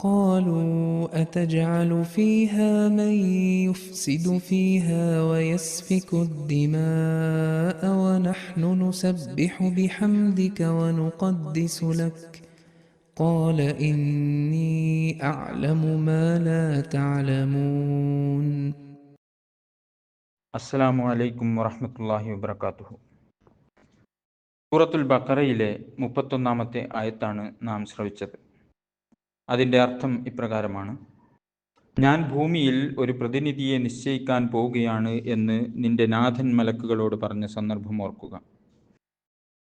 قالوا أتجعل فيها من يفسد فيها ويسفك الدماء ونحن نسبح بحمدك ونقدس لك قال إني أعلم ما لا تعلمون അസ്സലാമു അലൈക്കും വറഹ്മത്തുള്ളാഹി വബർക്കാത്തുഹു സൂറത്തുൽ ബഖറയിലെ മുപ്പത്തൊന്നാമത്തെ ആയത്താണ് നാം ശ്രവിച്ചത് അതിന്റെ അർത്ഥം ഇപ്രകാരമാണ്. ഞാൻ ഭൂമിയിൽ ഒരു പ്രതിനിധിയെ നിശ്ചയിക്കാൻ പോവുകയാണ് എന്ന് നിന്റെ നാഥൻ മലക്കുകളോട് പറഞ്ഞ സന്ദർഭം ഓർക്കുക.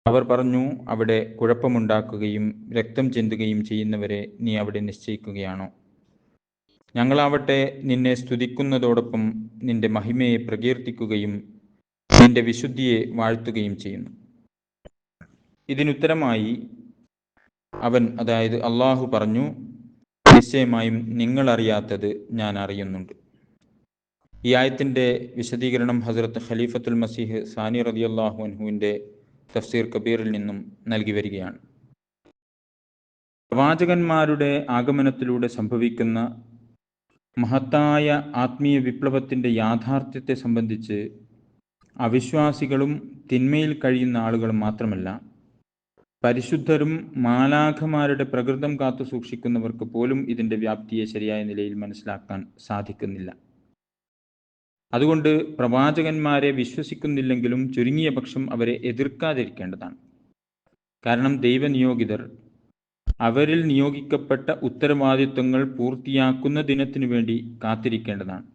അവർ പറഞ്ഞു അവിടെ കുഴപ്പമുണ്ടാക്കുകയും രക്തം ചിന്തുകയും ചെയ്യുന്നവരെ നീ അവിടെ നിശ്ചയിക്കുകയാണോ? ഞങ്ങളാവട്ടെ നിന്നെ സ്തുതിക്കുന്നതോടൊപ്പം നിന്റെ മഹിമയെ പ്രകീർത്തിക്കുകയും നിന്റെ വിശുദ്ധിയെ വാഴ്ത്തുകയും ചെയ്യുന്നു. ഇതിനുത്തരമായി അവൻ അതായത് അള്ളാഹു പറഞ്ഞു നിശ്ചയമായും നിങ്ങൾ അറിയാത്തത് ഞാൻ അറിയുന്നുണ്ട്. ഈ ആയത്തിന്റെ വിശദീകരണം ഹസ്രത്ത് ഖലീഫത്തുൽ മസീഹ് സാനി റതി അള്ളാഹു അൻഹുവിന്റെ തഫ്സീർ കബീറിൽ നിന്നും നൽകി വരികയാണ്. പ്രവാചകന്മാരുടെ ആഗമനത്തിലൂടെ സംഭവിക്കുന്ന മഹത്തായ ആത്മീയ വിപ്ലവത്തിന്റെ യാഥാർത്ഥ്യത്തെ സംബന്ധിച്ച് അവിശ്വാസികളും തിന്മയിൽ കഴിയുന്ന ആളുകളും മാത്രമല്ല പരിശുദ്ധരും മാലാഖമാരുടെ പ്രകൃതം കാത്തു സൂക്ഷിക്കുന്നവർക്ക് പോലും ഇതിന്റെ വ്യാപ്തിയെ ശരിയായ നിലയിൽ മനസ്സിലാക്കാൻ സാധിക്കുന്നില്ല. അതുകൊണ്ട് പ്രവാചകന്മാരെ വിശ്വസിക്കുന്നില്ലെങ്കിലും ചുരുങ്ങിയ പക്ഷം അവരെ എതിർക്കാതിരിക്കേണ്ടതാണ്. കാരണം ദൈവനിയോഗിതർ അവരിൽ നിയോഗിക്കപ്പെട്ട ഉത്തരവാദിത്വങ്ങൾ പൂർത്തിയാക്കുന്ന ദിനത്തിനു വേണ്ടി കാത്തിരിക്കേണ്ടതാണ്.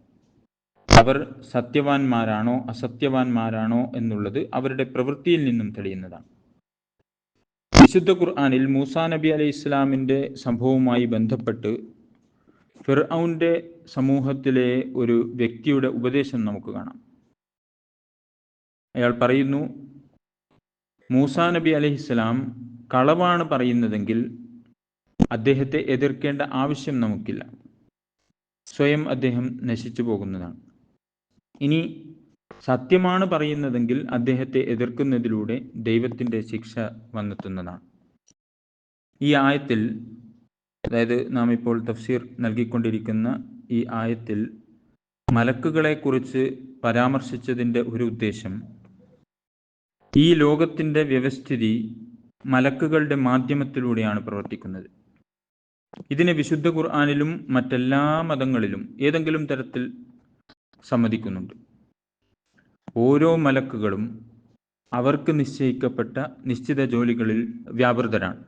അവർ സത്യവാന്മാരാണോ അസത്യവാന്മാരാണോ എന്നുള്ളത് അവരുടെ പ്രവൃത്തിയിൽ നിന്നും തെളിയുന്നതാണ്. വിശുദ്ധ ഖുർആാനിൽ മൂസാ നബി അലൈഹി ഇസ്ലാമിന്റെ സംഭവവുമായി ബന്ധപ്പെട്ട് ഫിർഔന്റെ സമൂഹത്തിലെ ഒരു വ്യക്തിയുടെ ഉപദേശം നമുക്ക് കാണാം. അയാൾ പറയുന്നു മൂസാ നബി അലൈഹിസ്സലാം കളവാണ് പറയുന്നതെങ്കിൽ അദ്ദേഹത്തെ എതിർക്കേണ്ട ആവശ്യം നമുക്കില്ല. സ്വയം അദ്ദേഹം നശിച്ചു പോകുന്നതാണ്. ഇനി സത്യമാണ് പറയുന്നതെങ്കിൽ അദ്ദേഹത്തെ എതിർക്കുന്നതിലൂടെ ദൈവത്തിന്റെ ശിക്ഷ വന്നെത്തുന്നതാണ്. ഈ ആയത്തിൽ അതായത് നാം ഇപ്പോൾ തഫ്സീർ നൽകിക്കൊണ്ടിരിക്കുന്ന ഈ ആയത്തിൽ മലക്കുകളെക്കുറിച്ച് പരാമർശിച്ചതിന്റെ ഒരു ഉദ്ദേശം ഈ ലോകത്തിന്റെ വ്യവസ്ഥിതി മലക്കുകളുടെ മാധ്യമത്തിലൂടെയാണ് പ്രവർത്തിക്കുന്നത്. ഇതിനെ വിശുദ്ധ ഖുർആാനിലും മറ്റെല്ലാ മതങ്ങളിലും ഏതെങ്കിലും തരത്തിൽ സമ്മതിക്കുന്നുണ്ട്. ഓരോ മലക്കുകളും അവർക്ക് നിശ്ചയിക്കപ്പെട്ട നിശ്ചിത ജോലികളിൽ വ്യാപൃതരാണ്.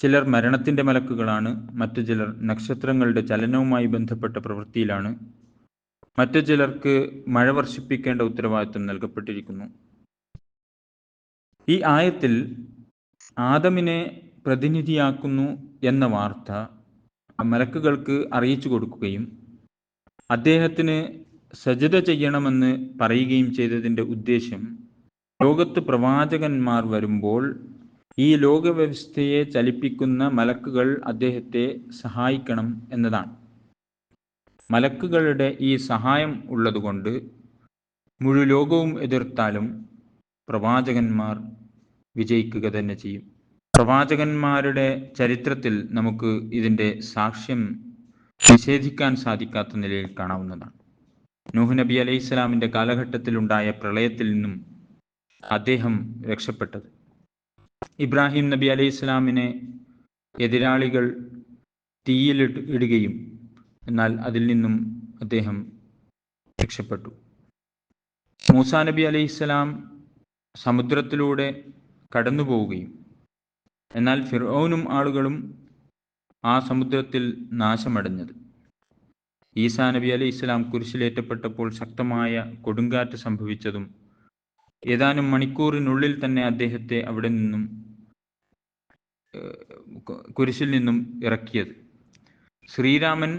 ചിലർ മരണത്തിന്റെ മലക്കുകളാണ് മറ്റു ചിലർ നക്ഷത്രങ്ങളുടെ ചലനവുമായി ബന്ധപ്പെട്ട പ്രവൃത്തിയിലാണ്. മറ്റു ചിലർക്ക് മഴ വർഷിപ്പിക്കേണ്ട ഉത്തരവാദിത്വം നൽകപ്പെട്ടിരിക്കുന്നു. ഈ ആയത്തിൽ ആദമിനെ പ്രതിനിധിയാക്കുന്നു എന്ന വാർത്ത മലക്കുകൾക്ക് അറിയിച്ചു കൊടുക്കുകയും അദ്ദേഹത്തിന് സജത ചെയ്യണമെന്ന് പറയുകയും ചെയ്തതിന്റെ ഉദ്ദേശ്യം ലോകത്ത് പ്രവാചകന്മാർ വരുമ്പോൾ ഈ ലോകവ്യവസ്ഥയെ ചലിപ്പിക്കുന്ന മലക്കുകൾ അദ്ദേഹത്തെ സഹായിക്കണം എന്നതാണ്. മലക്കുകളുടെ ഈ സഹായം ഉള്ളതുകൊണ്ട് മുഴു ലോകവും എതിർത്താലും പ്രവാചകന്മാർ വിജയിക്കുക തന്നെ ചെയ്യും. പ്രവാചകന്മാരുടെ ചരിത്രത്തിൽ നമുക്ക് ഇതിന്റെ സാക്ഷ്യം നിഷേധിക്കാൻ സാധിക്കാത്ത നിലയിൽ കാണാവുന്നതാണ്. നൂഹ് നബി അലൈഹി സ്വലാമിന്റെ കാലഘട്ടത്തിലുണ്ടായ പ്രളയത്തിൽ നിന്നും അദ്ദേഹം രക്ഷപ്പെട്ടത്. ഇബ്രാഹിം നബി അലൈഹി സ്വലാമിനെ എതിരാളികൾ തീയിൽ ഇടുകയും എന്നാൽ അതിൽ നിന്നും അദ്ദേഹം രക്ഷപ്പെട്ടു. മൂസ നബി അലൈഹി സ്വലാം സമുദ്രത്തിലൂടെ കടന്നു പോവുകയും എന്നാൽ ഫിറോനും ആളുകളും ആ സമുദ്രത്തിൽ നാശമടഞ്ഞത്. ഈസാ നബി അലി ഇസ്ലാം കുരിശിലേറ്റപ്പെട്ടപ്പോൾ ശക്തമായ കൊടുങ്കാറ്റ് സംഭവിച്ചതും ഏതാനും മണിക്കൂറിനുള്ളിൽ തന്നെ അദ്ദേഹത്തെ അവിടെ നിന്നും കുരിശിൽ നിന്നും ഇറക്കിയത്. ശ്രീരാമൻ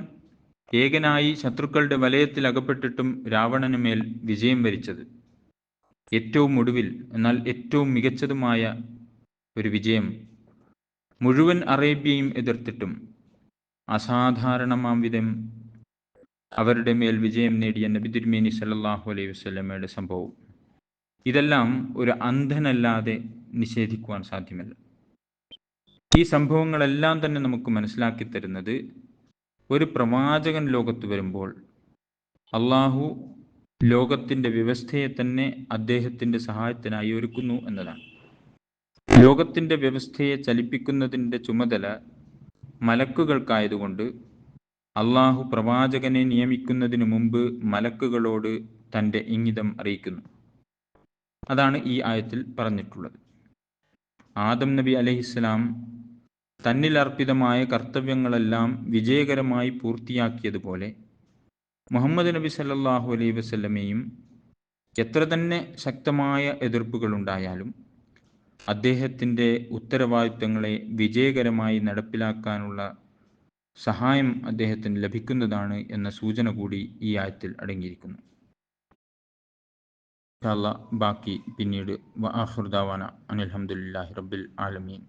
ഏകനായി ശത്രുക്കളുടെ വലയത്തിൽ അകപ്പെട്ടിട്ടും രാവണന് മേൽ വിജയം വരിച്ചത്. ഏറ്റവും ഒടുവിൽ എന്നാൽ ഏറ്റവും മികച്ചതുമായ ഒരു വിജയം മുഴുവൻ അറേബ്യയും എതിർത്തിട്ടും. അസാധാരണമാം വിധം അവരുടെ മേൽ വിജയം നേടിയ നബി തിരുമേനി സല്ലാഹു അലൈഹി വസ്ലമയുടെ സംഭവം. ഇതെല്ലാം ഒരു അന്ധനല്ലാതെ നിഷേധിക്കുവാൻ സാധ്യമല്ല. ഈ സംഭവങ്ങളെല്ലാം തന്നെ നമുക്ക് മനസ്സിലാക്കി തരുന്നത് ഒരു പ്രവാചകൻ ലോകത്ത് വരുമ്പോൾ അള്ളാഹു ലോകത്തിന്റെ വ്യവസ്ഥയെ തന്നെ അദ്ദേഹത്തിന്റെ സഹായത്തിനായി ഒരുക്കുന്നു എന്നതാണ്. ലോകത്തിന്റെ വ്യവസ്ഥയെ ചലിപ്പിക്കുന്നതിന്റെ ചുമതല മലക്കുകൾക്കായതുകൊണ്ട് അള്ളാഹു പ്രവാചകനെ നിയമിക്കുന്നതിനു മുമ്പ് മലക്കുകളോട് തന്റെ ഇംഗിതം അറിയിക്കുന്നു. അതാണ് ഈ ആയത്തിൽ പറഞ്ഞിട്ടുള്ളത്. ആദം നബി അലഹിസ്ലാം തന്നിൽ അർപ്പിതമായ കർത്തവ്യങ്ങളെല്ലാം വിജയകരമായി പൂർത്തിയാക്കിയതുപോലെ മുഹമ്മദ് നബി സല്ലാഹു അലൈഹി വസല്ലമയും എത്ര തന്നെ ശക്തമായ എതിർപ്പുകളുണ്ടായാലും അദ്ദേഹത്തിന്റെ ഉത്തരവാദിത്തങ്ങളെ വിജയകരമായി നടപ്പിലാക്കാനുള്ള സഹായം അദ്ദേഹത്തിന് ലഭിക്കുന്നതാണ് എന്ന സൂചന കൂടി ഈ ആയത്തിൽ അടങ്ങിയിരിക്കുന്നു. ബാക്കി പിന്നീട്. വ ആഖിർ ദാവാന അനിൽഹമുല്ലാഹി റബ്ബിൽ ആലമീൻ.